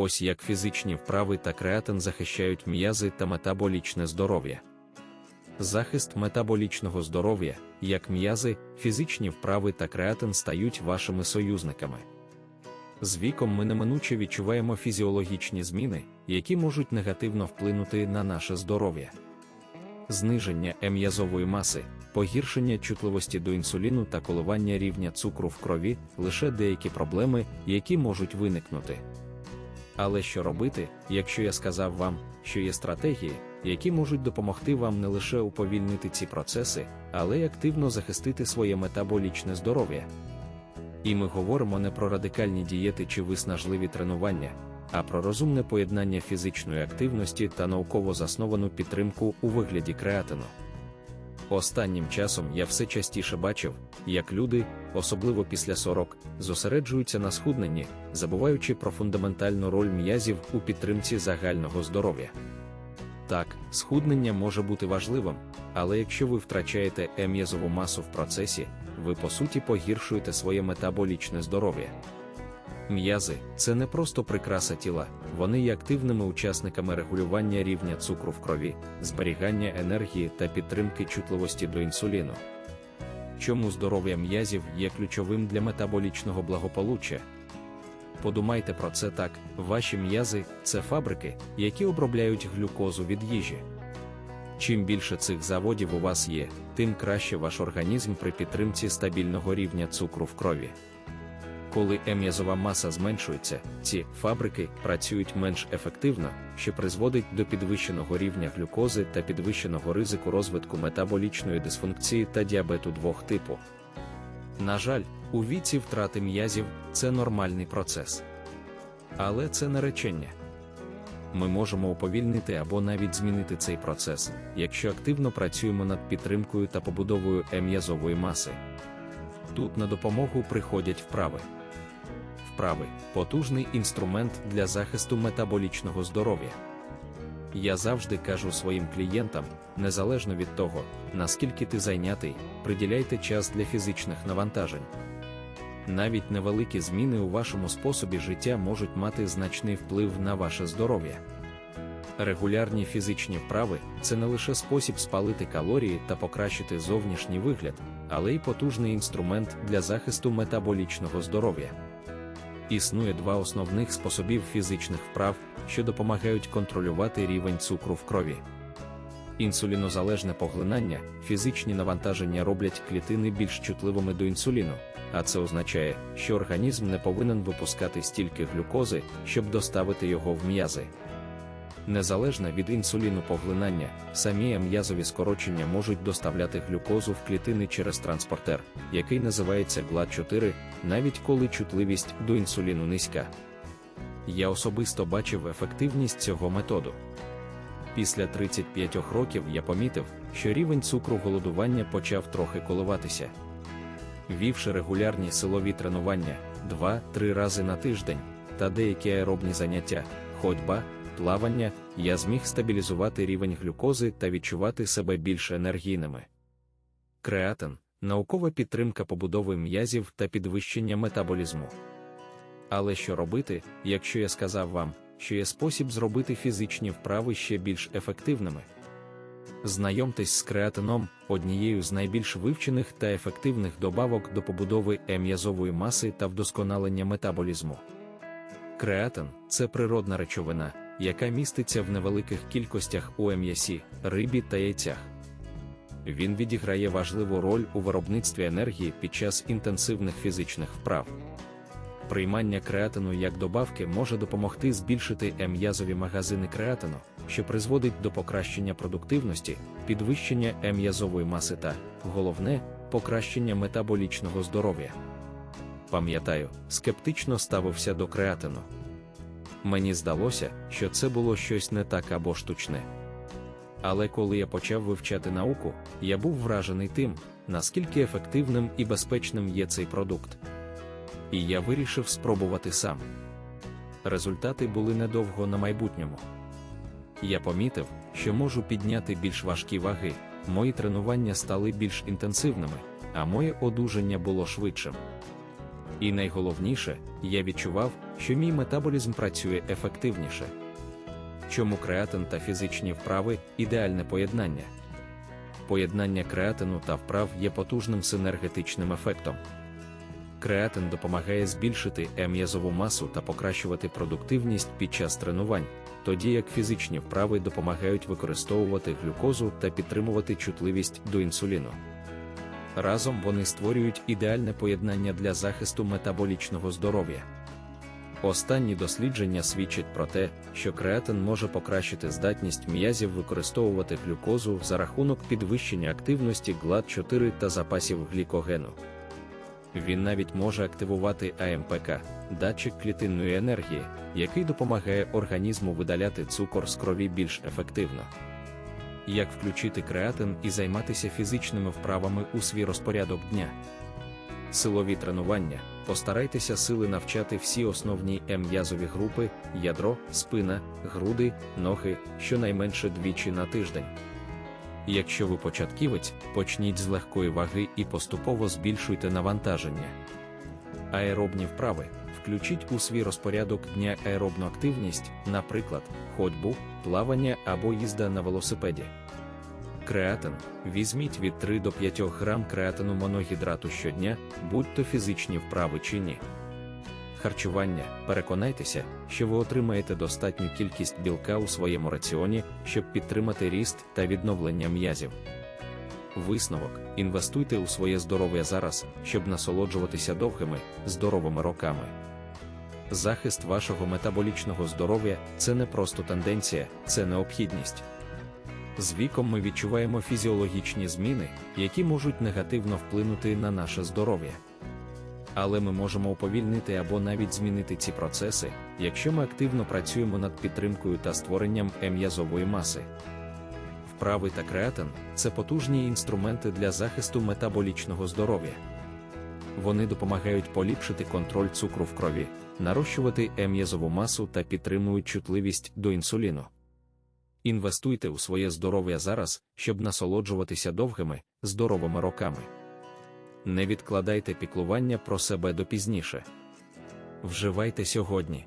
Ось як фізичні вправи та креатин захищають м'язи та метаболічне здоров'я. Захист метаболічного здоров'я, як м'язи, фізичні вправи та креатин стають вашими союзниками. З віком ми неминуче відчуваємо фізіологічні зміни, які можуть негативно вплинути на наше здоров'я. Зниження ем'язової маси, погіршення чутливості до інсуліну та коливання рівня цукру в крові лише деякі проблеми, які можуть виникнути. Але що робити, якщо я сказав вам, що є стратегії, які можуть допомогти вам не лише уповільнити ці процеси, але й активно захистити своє метаболічне здоров'я? І ми говоримо не про радикальні дієти чи виснажливі тренування, а про розумне поєднання фізичної активності та науково засновану підтримку у вигляді креатину. Останнім часом я все частіше бачив, як люди, особливо після 40, зосереджуються на схудненні, забуваючи про фундаментальну роль м'язів у підтримці загального здоров'я. Так, схуднення може бути важливим, але якщо ви втрачаєте ем'язову масу в процесі, ви по суті погіршуєте своє метаболічне здоров'я. М'язи це не просто прикраса тіла, вони є активними учасниками регулювання рівня цукру в крові, зберігання енергії та підтримки чутливості до інсуліну. Чому здоров'я м'язів є ключовим для метаболічного благополуччя? Подумайте про це так: ваші м'язи це фабрики, які обробляють глюкозу від їжі. Чим більше цих заводів у вас є, тим краще ваш організм при підтримці стабільного рівня цукру в крові. Коли ем'язова маса зменшується, ці фабрики працюють менш ефективно, що призводить до підвищеного рівня глюкози та підвищеного ризику розвитку метаболічної дисфункції та діабету двох типу. На жаль, у віці втрати м'язів це нормальний процес. Але це не речення. Ми можемо уповільнити або навіть змінити цей процес, якщо активно працюємо над підтримкою та побудовою ем'язової маси. Тут на допомогу приходять вправи. Вправи потужний інструмент для захисту метаболічного здоров'я. Я завжди кажу своїм клієнтам, незалежно від того, наскільки ти зайнятий, приділяйте час для фізичних навантажень. Навіть невеликі зміни у вашому способі життя можуть мати значний вплив на ваше здоров'я. Регулярні фізичні вправи це не лише спосіб спалити калорії та покращити зовнішній вигляд, але й потужний інструмент для захисту метаболічного здоров'я. Існує два основних способів фізичних вправ, що допомагають контролювати рівень цукру в крові. Інсулінозалежне поглинання, фізичні навантаження роблять клітини більш чутливими до інсуліну, а це означає, що організм не повинен випускати стільки глюкози, щоб доставити його в м'язи. Незалежно від інсуліну поглинання, самі м'язові скорочення можуть доставляти глюкозу в клітини через транспортер, який називається GLA4, навіть коли чутливість до інсуліну низька. Я особисто бачив ефективність цього методу. Після 35 років я помітив, що рівень цукру голодування почав трохи коливатися. Вівши регулярні силові тренування 2-3 рази на тиждень та деякі аеробні заняття, ходьба, плавання, я зміг стабілізувати рівень глюкози та відчувати себе більш енергійними. Креатин наукова підтримка побудови м'язів та підвищення метаболізму. Але що робити, якщо я сказав вам, що є спосіб зробити фізичні вправи ще більш ефективними? Знайомтесь з креатином, однією з найбільш вивчених та ефективних добавок до побудови ем'язової маси та вдосконалення метаболізму. Креатин це природна речовина, яка міститься в невеликих кількостях у м'ясі, рибі та яйцях. Він відіграє важливу роль у виробництві енергії під час інтенсивних фізичних вправ. Приймання креатину як добавки може допомогти збільшити ем'язові магазини креатину, що призводить до покращення продуктивності, підвищення ем'язової маси та, головне, покращення метаболічного здоров'я. Пам'ятаю, скептично ставився до креатину. Мені здалося, що це було щось не так або штучне. Але коли я почав вивчати науку, я був вражений тим, наскільки ефективним і безпечним є цей продукт. І я вирішив спробувати сам. Результати були недовго на майбутньому. Я помітив, що можу підняти більш важкі ваги, мої тренування стали більш інтенсивними, а моє одужання було швидшим. І найголовніше, я відчував, що мій метаболізм працює ефективніше. Чому креатин та фізичні вправи ідеальне поєднання? Поєднання креатину та вправ є потужним синергетичним ефектом. Креатин допомагає збільшити ем'язову масу та покращувати продуктивність під час тренувань, тоді як фізичні вправи допомагають використовувати глюкозу та підтримувати чутливість до інсуліну. Разом вони створюють ідеальне поєднання для захисту метаболічного здоров'я. Останні дослідження свідчать про те, що креатин може покращити здатність м'язів використовувати глюкозу за рахунок підвищення активності ГЛАД4 та запасів глікогену. Він навіть може активувати АМПК, датчик клітинної енергії, який допомагає організму видаляти цукор з крові більш ефективно. Як включити креатин і займатися фізичними вправами у свій розпорядок дня? Силові тренування. Постарайтеся сили навчати всі основні м'язові групи, ядро, спина, груди, ноги, щонайменше двічі на тиждень. Якщо ви початківець, почніть з легкої ваги і поступово збільшуйте навантаження. Аеробні вправи. Включіть у свій розпорядок дня аеробну активність, наприклад, ходьбу, плавання або їзда на велосипеді. Креатин. Візьміть від 3 до 5 грам креатину моногідрату щодня, будь-то фізичні вправи чи ні. Харчування. Переконайтеся, що ви отримаєте достатню кількість білка у своєму раціоні, щоб підтримати ріст та відновлення м'язів. Висновок: інвестуйте у своє здоров'я зараз, щоб насолоджуватися довгими, здоровими роками. Захист вашого метаболічного здоров'я це не просто тенденція, це необхідність. З віком ми відчуваємо фізіологічні зміни, які можуть негативно вплинути на наше здоров'я. Але ми можемо уповільнити або навіть змінити ці процеси, якщо ми активно працюємо над підтримкою та створенням м'язової маси. Вправи та креатин це потужні інструменти для захисту метаболічного здоров'я. Вони допомагають поліпшити контроль цукру в крові, нарощувати ем'язову масу та підтримують чутливість до інсуліну. Інвестуйте у своє здоров'я зараз, щоб насолоджуватися довгими, здоровими роками. Не відкладайте піклування про себе до пізніше. Вживайте сьогодні.